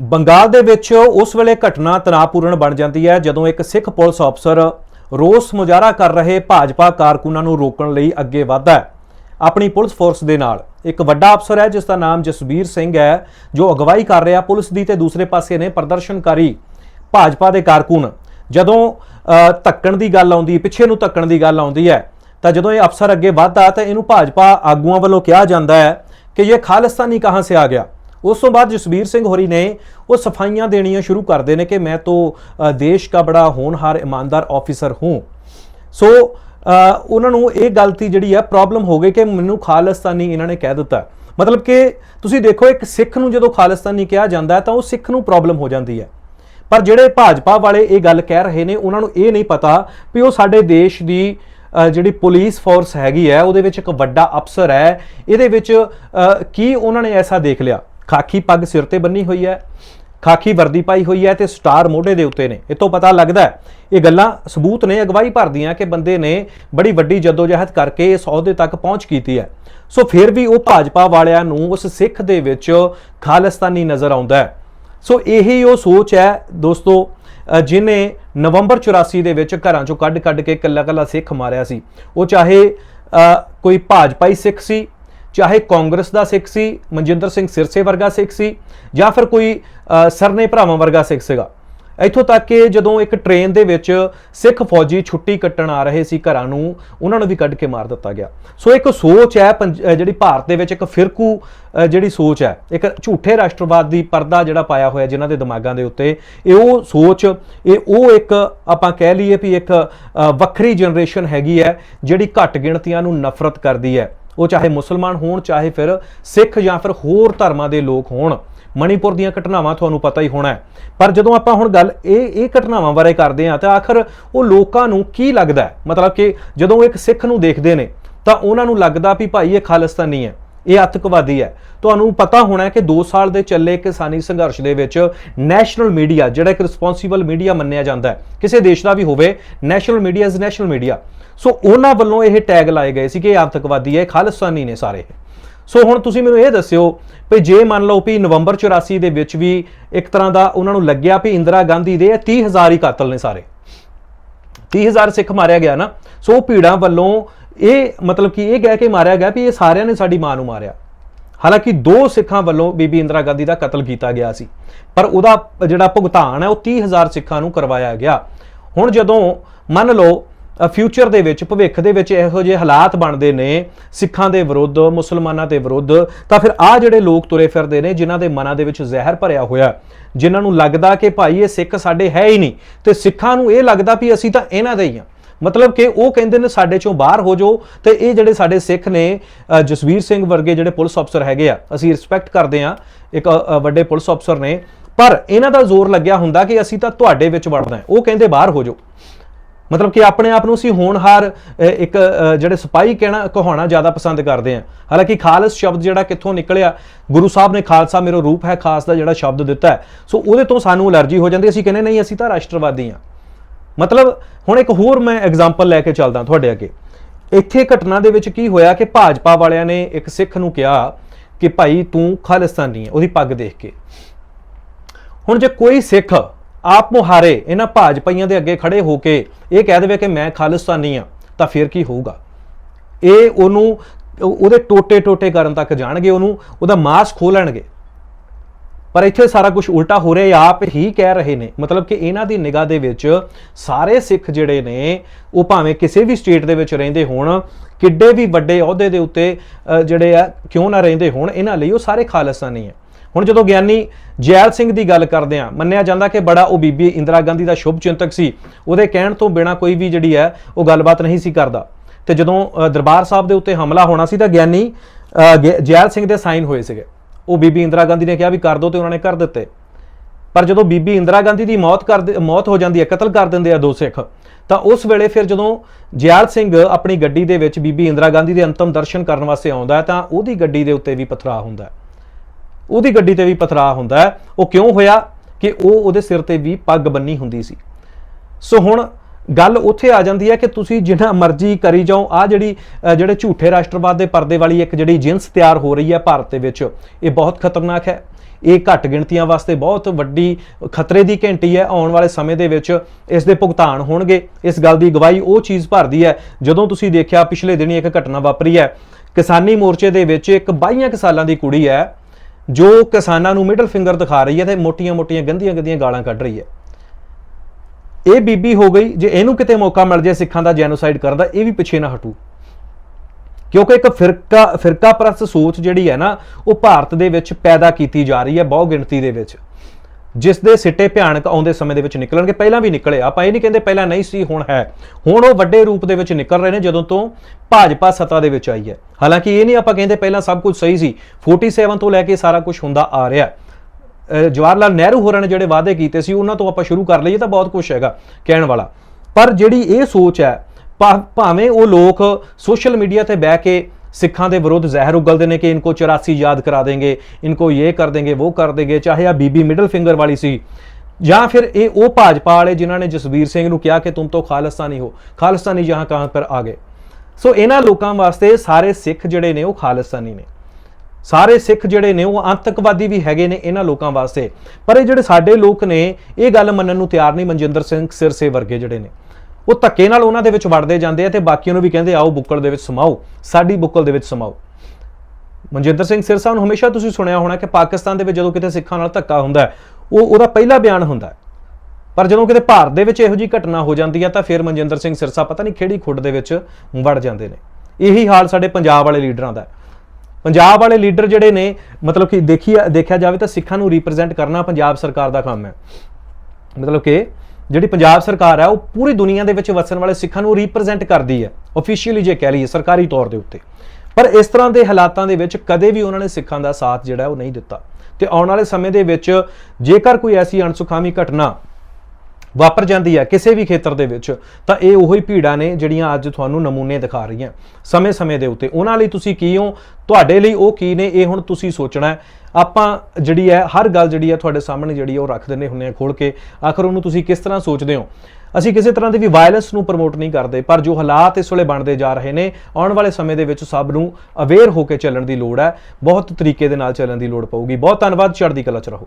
ਬੰਗਾਲ ਦੇ ਵਿੱਚ ਉਸ ਵੇਲੇ ਘਟਨਾ ਤਣਾਅਪੂਰਨ ਬਣ ਜਾਂਦੀ ਹੈ ਜਦੋਂ ਇੱਕ ਸਿੱਖ ਪੁਲਿਸ ਅਫਸਰ ਰੋਸ ਮੁਜ਼ਾਹਰਾ ਕਰ ਰਹੇ ਭਾਜਪਾ ਕਾਰਕੁਨਾਂ ਨੂੰ ਰੋਕਣ ਲਈ ਅੱਗੇ ਵਧਦਾ ਹੈ। ਆਪਣੀ ਪੁਲਿਸ ਫੋਰਸ ਦੇ ਨਾਲ ਇੱਕ ਵੱਡਾ ਅਫਸਰ ਹੈ ਜਿਸ ਦਾ ਨਾਮ ਜਸਵੀਰ ਸਿੰਘ ਹੈ, ਜੋ ਅਗਵਾਈ ਕਰ ਰਿਹਾ ਪੁਲਿਸ ਦੀ ਤੇ ਦੂਸਰੇ ਪਾਸੇ ਨੇ ਪ੍ਰਦਰਸ਼ਨਕਾਰੀ ਭਾਜਪਾ ਦੇ ਕਾਰਕੁਨ। ਜਦੋਂ ਧੱਕਣ ਦੀ ਗੱਲ ਆਉਂਦੀ, ਪਿੱਛੇ ਨੂੰ ਧੱਕਣ ਦੀ ਗੱਲ ਆਉਂਦੀ ਹੈ, ਤਾਂ ਜਦੋਂ ਇਹ ਅਫਸਰ ਅੱਗੇ ਵਧਦਾ ਤਾਂ ਇਹਨੂੰ ਭਾਜਪਾ ਆਗੂਆਂ ਵੱਲੋਂ ਕਿਹਾ ਜਾਂਦਾ ਹੈ ਕਿ ਇਹ ਖਾਲਿਸਤਾਨੀ ਕਹਾਂ ਸੇ ਆ ਗਿਆ? ਉਸ ਤੋਂ ਬਾਅਦ ਜਸਬੀਰ ਸਿੰਘ ਹੋਰੀ ਨੇ ਉਹ ਸਫਾਈਆਂ ਦੇਣੀਆਂ ਸ਼ੁਰੂ ਕਰਦੇ ਨੇ ਕਿ ਮੈਂ ਤੋਂ ਦੇਸ਼ ਦਾ ਬੜਾ ਹੋਣਹਾਰ ਇਮਾਨਦਾਰ ਆਫੀਸਰ ਹੂੰ। ਸੋ ਉਹਨਾਂ ਨੂੰ ਇਹ ਗਲਤੀ ਜਿਹੜੀ ਹੈ ਪ੍ਰੋਬਲਮ ਹੋ ਗਈ ਕਿ ਮੈਨੂੰ ਖਾਲਸਤਾਨੀ ਇਹਨਾਂ ਨੇ ਕਹਿ ਦਿੱਤਾ। ਮਤਲਬ ਕਿ ਤੁਸੀਂ ਦੇਖੋ, ਇੱਕ ਸਿੱਖ ਨੂੰ ਜਦੋਂ ਖਾਲਸਤਾਨੀ ਕਿਹਾ ਜਾਂਦਾ ਤਾਂ ਉਹ ਸਿੱਖ ਨੂੰ ਪ੍ਰੋਬਲਮ ਹੋ ਜਾਂਦੀ ਹੈ। ਪਰ ਜਿਹੜੇ ਭਾਜਪਾ ਵਾਲੇ ਇਹ ਗੱਲ ਕਹਿ ਰਹੇ ਨੇ, ਉਹਨਾਂ ਨੂੰ ਇਹ ਨਹੀਂ ਪਤਾ ਵੀ ਉਹ ਸਾਡੇ ਦੇਸ਼ ਦੀ ਜਿਹੜੀ ਪੁਲਿਸ ਫੋਰਸ ਹੈਗੀ ਹੈ, ਉਹਦੇ ਵਿੱਚ ਇੱਕ ਵੱਡਾ ਅਫਸਰ ਹੈ। ਇਹਦੇ ਵਿੱਚ ਕੀ ਉਹਨਾਂ ਨੇ ਐਸਾ ਦੇਖ ਲਿਆ? ਖਾਕੀ ਪੱਗ ਸਿਰ ਤੇ ਬੰਨੀ ਹੋਈ ਹੈ ਖਾਕੀ ਵਰਦੀ ਪਾਈ ਹੋਈ ਹੈ ਤੇ ਸਟਾਰ ਮੋਢੇ ਦੇ ਉੱਤੇ ਨੇ। ਇਹ ਤੋਂ ਪਤਾ ਲੱਗਦਾ ਇਹ ਗੱਲਾਂ ਸਬੂਤ ਨੇ ਅਗਵਾਈ ਭਰਦੀਆਂ ਕਿ ਬੰਦੇ ਨੇ ਬੜੀ ਵੱਡੀ ਜਦੋਜਹਿਦ ਕਰਕੇ ਇਸ ਅਹੁਦੇ ਤੱਕ ਪਹੁੰਚ ਕੀਤੀ ਹੈ। ਸੋ ਫਿਰ ਵੀ ਉਹ ਭਾਜਪਾ ਵਾਲਿਆਂ ਨੂੰ ਉਸ ਸਿੱਖ ਦੇ ਵਿੱਚ ਖਾਲਿਸਤਾਨੀ ਨਜ਼ਰ ਆਉਂਦਾ ਹੈ। ਸੋ ਇਹੀ ਉਹ ਸੋਚ ਹੈ ਦੋਸਤੋ ਅ, ਜਿਹਨੇ ਨਵੰਬਰ 84 ਦੇ ਵਿੱਚ ਘਰਾਂ ਚੋਂ ਕੱਢ ਕੱਢ ਕੇ ਕੱਲਾ ਕੱਲਾ ਸਿੱਖ ਮਾਰਿਆ ਸੀ। ਉਹ ਚਾਹੇ ਕੋਈ ਭਾਜਪਾਈ ਸਿੱਖ ਸੀ ਚਾਹੇ ਕਾਂਗਰਸ ਦਾ ਸਿੱਖ ਸੀ, ਮਨਜਿੰਦਰ ਸਿੰਘ ਸਿਰਸੇ ਵਰਗਾ ਸਿੱਖ ਸੀ, ਜਾਂ ਫਿਰ ਕੋਈ ਸਰਨੇ ਭਰਾਵਾਂ ਵਰਗਾ ਸਿੱਖ ਸੀਗਾ। ਇੱਥੋਂ ਤੱਕ ਕਿ ਜਦੋਂ ਇੱਕ ਟ੍ਰੇਨ ਦੇ ਵਿੱਚ ਸਿੱਖ ਫੌਜੀ ਛੁੱਟੀ ਕੱਟਣ ਆ ਰਹੇ ਸੀ ਘਰਾਂ ਨੂੰ, ਉਹਨਾਂ ਨੂੰ ਵੀ ਕੱਢ ਕੇ ਮਾਰ ਦਿੱਤਾ ਗਿਆ। ਸੋ ਇੱਕ ਸੋਚ ਹੈ ਪੰਜ- ਜਿਹੜੀ ਭਾਰਤ ਦੇ ਵਿੱਚ ਇੱਕ ਫਿਰਕੂ ਜਿਹੜੀ ਸੋਚ ਹੈ, ਇੱਕ ਝੂਠੇ ਰਾਸ਼ਟਰਵਾਦ ਦੀ ਪਰਦਾ ਜਿਹੜਾ ਪਾਇਆ ਹੋਇਆ ਜਿਨ੍ਹਾਂ ਦੇ ਦਿਮਾਗਾਂ ਦੇ ਉੱਤੇ, ਇਹ ਉਹ ਸੋਚ, ਇਹ ਉਹ ਇੱਕ ਆਪਾਂ ਕਹਿ ਲਈਏ ਵੀ ਇੱਕ ਵੱਖਰੀ ਜਨਰੇਸ਼ਨ ਹੈਗੀ ਹੈ, ਜਿਹੜੀ ਘੱਟ ਗਿਣਤੀਆਂ ਨੂੰ ਨਫ਼ਰਤ ਕਰਦੀ ਹੈ। ਉਹ ਚਾਹੇ ਮੁਸਲਮਾਨ ਹੋਣ, ਚਾਹੇ ਫਿਰ ਸਿੱਖ ਜਾਂ ਫਿਰ ਹੋਰ ਧਰਮਾਂ ਦੇ ਲੋਕ ਹੋਣ। ਮਣੀਪੁਰ ਦੀਆਂ ਘਟਨਾਵਾਂ ਤੁਹਾਨੂੰ ਪਤਾ ਹੀ ਹੋਣਾ ਪਰ ਜਦੋਂ ਆਪਾਂ ਹੁਣ ਗੱਲ ਇਹ ਇਹ ਘਟਨਾਵਾਂ ਬਾਰੇ ਕਰਦੇ ਹਾਂ ਤਾਂ ਆਖਰ ਉਹ ਲੋਕਾਂ ਨੂੰ ਕੀ ਲੱਗਦਾ ਮਤਲਬ ਕਿ ਜਦੋਂ ਇੱਕ ਸਿੱਖ ਨੂੰ ਦੇਖਦੇ ਨੇ ਤਾਂ ਉਹਨਾਂ ਨੂੰ ਲੱਗਦਾ ਵੀ ਭਾਈ ਇਹ ਖਾਲਿਸਤਾਨੀ ਹੈ। ਇਹ ਅੱਤਕਵਾਦੀ ਹੈ। ਤੁਹਾਨੂੰ ਪਤਾ ਹੋਣਾ ਕਿ 2 ਸਾਲ ਦੇ ਚੱਲੇ ਕਿਸਾਨੀ ਸੰਘਰਸ਼ ਦੇ ਵਿੱਚ ਨੈਸ਼ਨਲ ਮੀਡੀਆ, ਜਿਹੜਾ ਇੱਕ ਰਿਸਪੌਂਸੀਬਲ ਮੀਡੀਆ ਮੰਨਿਆ ਜਾਂਦਾ ਹੈ, ਕਿਸੇ ਦੇਸ਼ ਦਾ ਵੀ ਹੋਵੇ, national media is national media. So ਉਹਨਾਂ ਵੱਲੋਂ ਇਹ ਟੈਗ ਲਾਏ ਗਏ ਸੀ ਕਿ ਇਹ ਆਤੰਕਵਾਦੀ ਹੈ ਖਾਲਿਸਤਾਨੀ ਨੇ ਸਾਰੇ। ਸੋ ਹੁਣ ਤੁਸੀਂ ਮੈਨੂੰ ਇਹ ਦੱਸਿਓ ਵੀ ਜੇ ਮੰਨ ਲਓ ਵੀ ਨਵੰਬਰ 84 ਦੇ ਵਿੱਚ ਵੀ ਇੱਕ ਤਰ੍ਹਾਂ ਦਾ ਉਹਨਾਂ ਨੂੰ ਲੱਗਿਆ ਵੀ ਇੰਦਰਾ ਗਾਂਧੀ ਦੇ ਇਹ 30000 ਹੀ ਕਾਤਲ ਨੇ ਸਾਰੇ। 30000 ਸਿੱਖ ਮਾਰਿਆ ਗਿਆ ਨਾ, ਸੋ ਭੀੜਾਂ ਵੱਲੋਂ ਇਹ ਮਤਲਬ ਕਿ ਇਹ ਕਹਿ ਕੇ ਮਾਰਿਆ ਗਿਆ ਵੀ ਇਹ ਸਾਰਿਆਂ ਨੇ ਸਾਡੀ ਮਾਂ ਨੂੰ ਮਾਰਿਆ। ਹਾਲਾਂਕਿ ਦੋ ਸਿੱਖਾਂ ਵੱਲੋਂ ਬੀਬੀ ਇੰਦਰਾ ਗਾਂਧੀ ਦਾ ਕਤਲ ਕੀਤਾ ਗਿਆ ਸੀ, ਪਰ ਉਹਦਾ ਜਿਹੜਾ ਭੁਗਤਾਨ ਹੈ ਉਹ 30000 ਸਿੱਖਾਂ ਨੂੰ ਕਰਵਾਇਆ ਗਿਆ। ਹੁਣ ਜਦੋਂ ਮੰਨ ਲਓ ਫਿਊਚਰ ਦੇ ਵਿੱਚ, ਭਵਿੱਖ ਦੇ ਵਿੱਚ ਇਹੋ ਜਿਹੇ ਹਾਲਾਤ ਬਣਦੇ ਨੇ, ਸਿੱਖਾਂ ਦੇ ਵਿਰੁੱਧ, ਮੁਸਲਮਾਨਾਂ ਦੇ ਵਿਰੁੱਧ, ਤਾਂ ਫਿਰ ਆ ਜਿਹੜੇ ਲੋਕ ਤੁਰੇ ਫਿਰਦੇ ਨੇ, ਜਿਨ੍ਹਾਂ ਦੇ ਮਨਾਂ ਦੇ ਵਿੱਚ ਜ਼ਹਿਰ ਭਰਿਆ ਹੋਇਆ, ਜਿਨ੍ਹਾਂ ਨੂੰ ਲੱਗਦਾ ਕਿ ਭਾਈ ਇਹ ਸਿੱਖ ਸਾਡੇ ਹੈ ਹੀ ਨਹੀਂ, ਤੇ ਸਿੱਖਾਂ ਨੂੰ ਇਹ ਲੱਗਦਾ ਵੀ ਅਸੀਂ ਤਾਂ ਇਹਨਾਂ ਦੇ ਹੀ ਹਾਂ। ਮਤਲਬ ਕਿ ਉਹ ਕਹਿੰਦੇ ਨੇ ਸਾਡੇ ਚੋਂ ਬਾਹਰ ਹੋ ਜਾਓ ਤੇ ਇਹ ਜਿਹੜੇ ਸਾਡੇ ਸਿੱਖ ਨੇ ਜਸਵੀਰ ਸਿੰਘ ਵਰਗੇ ਜਿਹੜੇ ਪੁਲਿਸ ਅਫਸਰ ਹੈਗੇ ਆ, ਅਸੀਂ ਰਿਸਪੈਕਟ ਕਰਦੇ ਆ ਇੱਕ ਵੱਡੇ ਪੁਲਿਸ ਅਫਸਰ ਨੇ। ਪਰ ਇਹਨਾਂ ਦਾ ਜ਼ੋਰ ਲੱਗਿਆ ਹੁੰਦਾ ਕਿ ਅਸੀਂ ਤਾਂ ਤੁਹਾਡੇ ਵਿੱਚ ਵੜਨਾ ਹੈ, ਉਹ ਕਹਿੰਦੇ ਬਾਹਰ ਹੋ ਜਾਓ। ਮਤਲਬ ਕਿ ਆਪਣੇ ਆਪ ਨੂੰ ਅਸੀਂ ਹੋਣਹਾਰ ਇੱਕ ਜਿਹੜੇ ਸਿਪਾਹੀ ਕਹਿਣਾ, ਕਹਾਉਣਾ ਜ਼ਿਆਦਾ ਪਸੰਦ ਕਰਦੇ ਆ ਹਾਲਾਂਕਿ ਖਾਲਸ ਸ਼ਬਦ ਜਿਹੜਾ ਕਿੱਥੋਂ ਨਿਕਲਿਆ, ਗੁਰੂ ਸਾਹਿਬ ਨੇ ਖਾਲਸਾ ਮੇਰਾ ਰੂਪ ਹੈ ਖਾਸ ਦਾ ਜਿਹੜਾ ਸ਼ਬਦ ਦਿੱਤਾ ਸੋ ਉਹਦੇ ਤੋਂ ਸਾਨੂੰ ਅਲਰਜੀ ਹੋ ਜਾਂਦੀ ਅਸੀਂ ਕਹਿੰਦੇ ਨਹੀਂ, ਅਸੀਂ ਤਾਂ ਰਾਸ਼ਟਰਵਾਦੀ ਆ ਮਤਲਬ ਹੁਣ ਇੱਕ ਹੋਰ ਮੈਂ ਐਗਜ਼ਾਮਪਲ ਲੈ ਕੇ ਚੱਲਦਾ ਤੁਹਾਡੇ ਅੱਗੇ। ਇੱਥੇ ਘਟਨਾ ਦੇ ਵਿੱਚ ਕੀ ਹੋਇਆ ਕਿ ਭਾਜਪਾ ਵਾਲਿਆਂ ਨੇ ਇੱਕ ਸਿੱਖ ਨੂੰ ਕਿਹਾ ਕਿ ਭਾਈ ਤੂੰ ਖਾਲਿਸਤਾਨੀ ਹੈ, ਉਹਦੀ ਪੱਗ ਦੇਖ ਕੇ। ਹੁਣ ਜੇ ਕੋਈ ਸਿੱਖ ਆਪ ਮੁਹਾਰੇ ਇਹਨਾਂ ਭਾਜਪਾਈਆਂ ਦੇ ਅੱਗੇ ਖੜੇ ਹੋ ਕੇ ਇਹ ਕਹਿ ਦੇਵੇ ਕਿ ਮੈਂ ਖਾਲਿਸਤਾਨੀ ਆ ਤਾਂ ਫਿਰ ਕੀ ਹੋਊਗਾ? ਇਹ ਉਹਨੂੰ, ਉਹਦੇ ਟੋਟੇ ਟੋਟੇ ਕਰਨ ਤੱਕ ਜਾਣਗੇ ਉਹਨੂੰ, ਉਹਦਾ ਮਾਸ ਖੋਲਣਗੇ ਪਰ ਇੱਥੇ ਸਾਰਾ ਕੁਝ ਉਲਟਾ ਹੋ ਰਿਹਾ ਆਪ ਹੀ ਕਹਿ ਰਹੇ ਨੇ। ਮਤਲਬ ਕਿ ਇਹਨਾਂ ਦੀ ਨਿਗਾਹ ਦੇ ਵਿੱਚ ਸਾਰੇ ਸਿੱਖ ਜਿਹੜੇ ਨੇ, ਉਹ ਭਾਵੇਂ ਕਿਸੇ ਵੀ ਸਟੇਟ ਦੇ ਵਿੱਚ ਰਹਿੰਦੇ ਹੋਣ, ਕਿੱਡੇ ਵੀ ਵੱਡੇ ਅਹੁਦੇ ਦੇ ਉੱਤੇ ਜਿਹੜੇ ਆ, ਕਿਉਂ ਨਾ ਰਹਿੰਦੇ ਹੋਣ, ਇਹਨਾਂ ਲਈ ਉਹ ਸਾਰੇ ਖਾਲਿਸਤਾਨੀ ਹੈ ਹੁਣ ਜਦੋਂ ਗਿਆਨੀ ਜੈਲ ਸਿੰਘ ਦੀ ਗੱਲ ਕਰਦੇ ਆ ਮੰਨਿਆ ਜਾਂਦਾ ਕਿ ਬੜਾ ਉਹ ਬੀਬੀ ਇੰਦਰਾ ਗਾਂਧੀ ਦਾ ਸ਼ੁਭ ਚਿੰਤਕ ਸੀ। ਉਹਦੇ ਕਹਿਣ ਤੋਂ ਬਿਨਾ ਕੋਈ ਵੀ ਜਿਹੜੀ ਹੈ, ਉਹ ਗੱਲਬਾਤ ਨਹੀਂ ਸੀ ਕਰਦਾ। ਤੇ ਜਦੋਂ ਦਰਬਾਰ ਸਾਹਿਬ ਦੇ ਉੱਤੇ ਹਮਲਾ ਹੋਣਾ ਸੀ ਤਾਂ ਗਿਆਨੀ ਜੈਲ ਸਿੰਘ ਦੇ ਸਾਈਨ ਹੋਏ ਸੀਗੇ। ਉਹ ਬੀਬੀ ਇੰਦਰਾ ਗਾਂਧੀ ਨੇ ਕਿਹਾ ਵੀ ਕਰ ਦੋ ਤੇ ਉਹਨਾਂ ਨੇ ਕਰ ਦਿੱਤੇ। ਪਰ ਜਦੋਂ ਬੀਬੀ ਇੰਦਰਾ ਗਾਂਧੀ ਦੀ ਮੌਤ ਕਰ ਮੌਤ ਹੋ ਜਾਂਦੀ ਹੈ, ਕਤਲ ਕਰ ਦਿੰਦੇ ਆ ਦੋ ਸਿੱਖ, ਤਾਂ ਉਸ ਵੇਲੇ ਫਿਰ ਜਦੋਂ ਜਿਆਲ ਸਿੰਘ ਆਪਣੀ ਗੱਡੀ ਦੇ ਵਿੱਚ ਬੀਬੀ ਇੰਦਰਾ ਗਾਂਧੀ ਦੇ ਅੰਤਮ ਦਰਸ਼ਨ ਕਰਨ ਵਾਸਤੇ ਆਉਂਦਾ ਤਾਂ ਉਹਦੀ ਗੱਡੀ ਦੇ ਉੱਤੇ ਵੀ ਪਥਰਾ ਹੁੰਦਾ ਉਹਦੀ ਗੱਡੀ ਤੇ ਵੀ ਪਥਰਾ ਹੁੰਦਾ ਉਹ ਕਿਉਂ ਹੋਇਆ? ਕਿ ਉਹ ਉਹਦੇ ਸਿਰ ਤੇ ਵੀ ਪੱਗ ਬੰਨੀ ਹੁੰਦੀ ਸੀ। ਸੋ ਹੁਣ ਗੱਲ ਉੱਥੇ ਆ ਜਾਂਦੀ ਹੈ ਕਿ ਤੁਸੀਂ ਜਿੰਨਾ ਮਰਜ਼ੀ ਕਰੀ ਜਾਓ। ਆ ਜਿਹੜੀ ਜਿਹੜੇ ਝੂਠੇ ਰਾਸ਼ਟਰਵਾਦ ਦੇ ਪਰਦੇ ਵਾਲੀ ਇੱਕ ਜਿਹੜੀ ਜਿੰਸ ਤਿਆਰ ਹੋ ਰਹੀ ਹੈ ਭਾਰਤ ਦੇ ਵਿੱਚ, ਇਹ ਬਹੁਤ ਖਤਰਨਾਕ ਹੈ। ਇਹ ਘੱਟ ਗਿਣਤੀਆਂ ਵਾਸਤੇ ਬਹੁਤ ਵੱਡੀ ਖਤਰੇ ਦੀ ਘੰਟੀ ਹੈ। ਆਉਣ ਵਾਲੇ ਸਮੇਂ ਦੇ ਵਿੱਚ ਇਸ ਦੇ ਭੁਗਤਾਨ ਹੋਣਗੇ। ਇਸ ਗੱਲ ਦੀ ਗਵਾਹੀ ਉਹ ਚੀਜ਼ ਭਰਦੀ ਹੈ, ਜਦੋਂ ਤੁਸੀਂ ਦੇਖਿਆ ਪਿਛਲੇ ਦਿਨੀ ਇੱਕ ਘਟਨਾ ਵਾਪਰੀ ਹੈ। ਕਿਸਾਨੀ ਮੋਰਚੇ ਦੇ ਵਿੱਚ ਇੱਕ 22 ਕੁ ਸਾਲਾਂ ਦੀ ਕੁੜੀ ਹੈ, ਜੋ ਕਿਸਾਨਾਂ ਨੂੰ ਮਿਡਲ ਫਿੰਗਰ ਦਿਖਾ ਰਹੀ ਹੈ ਤੇ ਮੋਟੀਆਂ-ਮੋਟੀਆਂ ਗੰਦੀਆਂ-ਗੰਦੀਆਂ ਗਾਲਾਂ ਕੱਢ ਰਹੀ ਹੈ। ਇਹ ਬੀਬੀ ਹੋ ਗਈ, ਜੇ ਇਹਨੂੰ ਕਿਤੇ ਮੌਕਾ ਮਿਲ ਜਾਏ ਸਿੱਖਾਂ ਦਾ ਜੈਨੋਸਾਈਡ ਕਰਨ ਦਾ, ਇਹ ਵੀ ਪਿੱਛੇ ਨਾ ਹਟੂ। ਕਿਉਂਕਿ ਇੱਕ ਫਿਰਕਾ ਫਿਰਕਾ ਪ੍ਰਸਤ ਸੋਚ ਜਿਹੜੀ ਹੈ ਨਾ, ਉਹ ਭਾਰਤ ਦੇ ਵਿੱਚ ਪੈਦਾ ਕੀਤੀ ਜਾ ਰਹੀ ਹੈ, ਬਹੁ ਗਿਣਤੀ ਦੇ ਵਿੱਚ। ਜਿਸ ਦੇ ਸਿੱਟੇ ਭਿਆਨਕ ਆਉਂਦੇ ਸਮੇਂ ਦੇ ਵਿੱਚ ਨਿਕਲਣਗੇ, ਪਹਿਲਾਂ ਵੀ ਨਿਕਲੇ ਆਪਾਂ ਇਹ ਨਹੀਂ ਕਹਿੰਦੇ ਪਹਿਲਾਂ ਨਹੀਂ ਸੀ, ਹੁਣ ਹੈ। ਹੁਣ ਉਹ ਵੱਡੇ ਰੂਪ ਦੇ ਵਿੱਚ ਨਿਕਲ ਰਹੇ ਨੇ, ਜਦੋਂ ਤੋਂ ਭਾਜਪਾ ਸੱਤਾ ਦੇ ਵਿੱਚ ਆਈ ਹੈ। ਹਾਲਾਂਕਿ ਇਹ ਨਹੀਂ ਆਪਾਂ ਕਹਿੰਦੇ ਪਹਿਲਾਂ ਸਭ ਕੁਝ ਸਹੀ ਸੀ 47 ਤੋਂ ਲੈ ਕੇ ਸਾਰਾ ਕੁਝ ਹੁੰਦਾ ਆ ਰਿਹਾ। ਅਹ ਜਵਾਹਰ ਲਾਲ ਨਹਿਰੂ ਹੋਰਾਂ ਨੇ ਜਿਹੜੇ ਵਾਅਦੇ ਕੀਤੇ ਸੀ, ਉਹਨਾਂ ਤੋਂ ਆਪਾਂ ਸ਼ੁਰੂ ਕਰ ਲਈਏ ਤਾਂ ਬਹੁਤ ਕੁਝ ਹੈਗਾ ਕਹਿਣ ਵਾਲਾ। ਪਰ ਜਿਹੜੀ ਇਹ ਸੋਚ ਹੈ, ਭਾ- ਭਾਵੇਂ ਉਹ ਲੋਕ ਸੋਸ਼ਲ ਮੀਡੀਆ ਤੇ ਬਹਿ ਕੇ ਸਿੱਖਾਂ ਦੇ ਵਿਰੁੱਧ ਜ਼ਹਿਰ ਉਗਲਦੇ ਨੇ ਕਿ ਇਨਕੋ 84 ਯਾਦ ਕਰਾ ਦੇਂਗੇ ਇਨਕੋ ਇਹ ਕਰ ਦੇਂਗੇ ਉਹ ਕਰ ਦੇਂਗੇ ਚਾਹੇ ਆ ਬੀਬੀ ਮਿਡਲ ਫਿੰਗਰ ਵਾਲੀ ਸੀ, ਜਾਂ ਫਿਰ ਇਹ ਉਹ ਭਾਜਪਾ ਵਾਲੇ ਜਿਨ੍ਹਾਂ ਨੇ ਜਸਵੀਰ ਸਿੰਘ ਨੂੰ ਕਿਹਾ ਕਿ ਤੁਮ ਤੋਂ ਖਾਲਿਸਤਾਨੀ ਹੋ, ਖਾਲਿਸਤਾਨੀ ਜਹਾਂ ਕਹਾਂ ਪਰ ਆ ਗਏ। ਸੋ ਇਹਨਾਂ ਲੋਕਾਂ ਵਾਸਤੇ ਸਾਰੇ ਸਿੱਖ ਜਿਹੜੇ ਨੇ ਉਹ ਖਾਲਿਸਤਾਨੀ ਨੇ। ਸਾਰੇ ਸਿੱਖ ਜਿਹੜੇ ਨੇ ਉਹ ਅੰਤਕਵਾਦੀ ਵੀ ਹੈਗੇ ਨੇ ਇਹਨਾਂ ਲੋਕਾਂ ਵਾਸਤੇ। ਪਰ ਇਹ ਜਿਹੜੇ ਸਾਡੇ ਲੋਕ ਨੇ, ਇਹ ਗੱਲ ਮੰਨਣ ਨੂੰ ਤਿਆਰ ਨਹੀਂ ਮਨਜਿੰਦਰ ਸਿੰਘ ਸਿਰਸੇ ਵਰਗੇ ਜਿਹੜੇ ਨੇ। ਉਹ ਧੱਕੇ ਨਾਲ ਉਹਨਾਂ ਦੇ ਵਿੱਚ ਵੜਦੇ ਜਾਂਦੇ ਆ ਤੇ ਬਾਕੀਆਂ ਨੂੰ ਵੀ ਕਹਿੰਦੇ, ਆਓ ਬੁੱਕਲ ਦੇ ਵਿੱਚ ਸਮਾਓ, ਸਾਡੀ ਬੁੱਕਲ ਦੇ ਵਿੱਚ ਸਮਾਓ। ਮਨਜਿੰਦਰ ਸਿੰਘ ਸਿਰਸਾ ਨੂੰ ਹਮੇਸ਼ਾ ਤੁਸੀਂ ਸੁਣਿਆ ਹੋਣਾ ਕਿ ਪਾਕਿਸਤਾਨ ਦੇ ਵਿੱਚ ਜਦੋਂ ਕਿਤੇ ਸਿੱਖਾਂ ਨਾਲ ਧੱਕਾ ਹੁੰਦਾ ਉਹ ਉਹਦਾ ਪਹਿਲਾ ਬਿਆਨ ਹੁੰਦਾ ਪਰ ਜਦੋਂ ਕਿਤੇ ਭਾਰਤ ਦੇ ਵਿੱਚ ਇਹੋ ਜੀ ਘਟਨਾ ਹੋ ਜਾਂਦੀ ਹੈ ਤਾਂ ਫਿਰ ਮਨਜਿੰਦਰ ਸਿੰਘ ਸਿਰਸਾ ਪਤਾ ਨਹੀਂ ਖੇੜੀ ਖੁੱਡ ਦੇ ਵਿੱਚ ਵੜ ਜਾਂਦੇ ਨੇ। ਇਹੀ ਹਾਲ ਸਾਡੇ ਪੰਜਾਬ ਵਾਲੇ ਲੀਡਰਾਂ ਦਾ ਪੰਜਾਬ ਵਾਲੇ ਲੀਡਰ ਜਿਹੜੇ ਨੇ, ਮਤਲਬ ਕਿ ਦੇਖੀ ਦੇਖਿਆ ਜਾਵੇ ਤਾਂ ਸਿੱਖਾਂ ਨੂੰ ਰਿਪਰੈਜ਼ੈਂਟ ਕਰਨਾ ਪੰਜਾਬ ਸਰਕਾਰ ਦਾ ਕੰਮ ਹੈ। ਮਤਲਬ ਕਿ ਜਿਹੜੀ ਪੰਜਾਬ ਸਰਕਾਰ ਹੈ, ਉਹ ਪੂਰੀ ਦੁਨੀਆ ਦੇ ਵਿੱਚ ਵਸਣ ਵਾਲੇ ਸਿੱਖਾਂ ਨੂੰ ਰਿਪਰੈਜ਼ੈਂਟ ਕਰਦੀ ਹੈ ਆਫੀਸ਼ੀਅਲੀ ਜੇ ਕਹਿ ਲਈਏ, ਸਰਕਾਰੀ ਤੌਰ ਦੇ ਉੱਤੇ। ਪਰ ਇਸ ਤਰ੍ਹਾਂ ਦੇ ਹਾਲਾਤਾਂ ਦੇ ਵਿੱਚ ਕਦੇ ਵੀ ਉਹਨਾਂ ਨੇ ਸਿੱਖਾਂ ਦਾ ਸਾਥ ਜਿਹੜਾ ਉਹ ਨਹੀਂ ਦਿੱਤਾ। ਤੇ ਆਉਣ ਵਾਲੇ ਸਮੇਂ ਦੇ ਵਿੱਚ ਜੇਕਰ ਕੋਈ ਐਸੀ ਅਣਸੁਖਾਵੀ ਘਟਨਾ ਵਾਪਰ ਜਾਂਦੀ ਹੈ ਕਿਸੇ ਵੀ ਖੇਤਰ ਦੇ ਵਿੱਚ, ਤਾਂ ਇਹ ਉਹੀ ਭੀੜਾਂ ਨੇ ਜਿਹੜੀਆਂ ਅੱਜ ਤੁਹਾਨੂੰ ਨਮੂਨੇ ਦਿਖਾ ਰਹੀਆਂ ਸਮੇਂ-ਸਮੇਂ ਦੇ ਉੱਤੇ। ਉਹਨਾਂ ਲਈ ਤੁਸੀਂ ਕੀ ਹੋ? ਤੁਹਾਡੇ ਲਈ ਉਹ ਕੀ ਨੇ? ਇਹ ਹੁਣ ਤੁਸੀਂ ਸੋਚਣਾ ਹੈ। ਆਪਾਂ ਜਿਹੜੀ ਹੈ, ਹਰ ਗੱਲ ਜਿਹੜੀ ਹੈ ਤੁਹਾਡੇ ਸਾਹਮਣੇ ਜਿਹੜੀ ਉਹ ਰੱਖ ਦਿੰਦੇ ਹੁੰਦੇ ਆ ਖੋਲ ਕੇ। ਆਖਰ ਉਹਨੂੰ ਤੁਸੀਂ ਕਿਸ ਤਰ੍ਹਾਂ ਸੋਚਦੇ ਹੋ? ਅਸੀਂ ਕਿਸੇ ਤਰ੍ਹਾਂ ਦੀ ਵੀ ਵਾਇਲੈਂਸ ਨੂੰ ਪ੍ਰਮੋਟ ਨਹੀਂ ਕਰਦੇ, ਪਰ ਜੋ ਹਾਲਾਤ ਇਸ ਵੇਲੇ ਬਣਦੇ ਜਾ ਰਹੇ ਨੇ, ਆਉਣ ਵਾਲੇ ਸਮੇਂ ਦੇ ਵਿੱਚ ਸਭ ਨੂੰ ਅਵੇਅਰ ਹੋ ਕੇ ਚੱਲਣ ਦੀ ਲੋੜ ਹੈ। ਬਹੁਤ ਤਰੀਕੇ ਦੇ ਨਾਲ ਚੱਲਣ ਦੀ ਲੋੜ ਪਊਗੀ। ਬਹੁਤ ਧੰਨਵਾਦ, ਚੜ੍ਹਦੀ ਕਲਾ ਚ ਰਹੋ।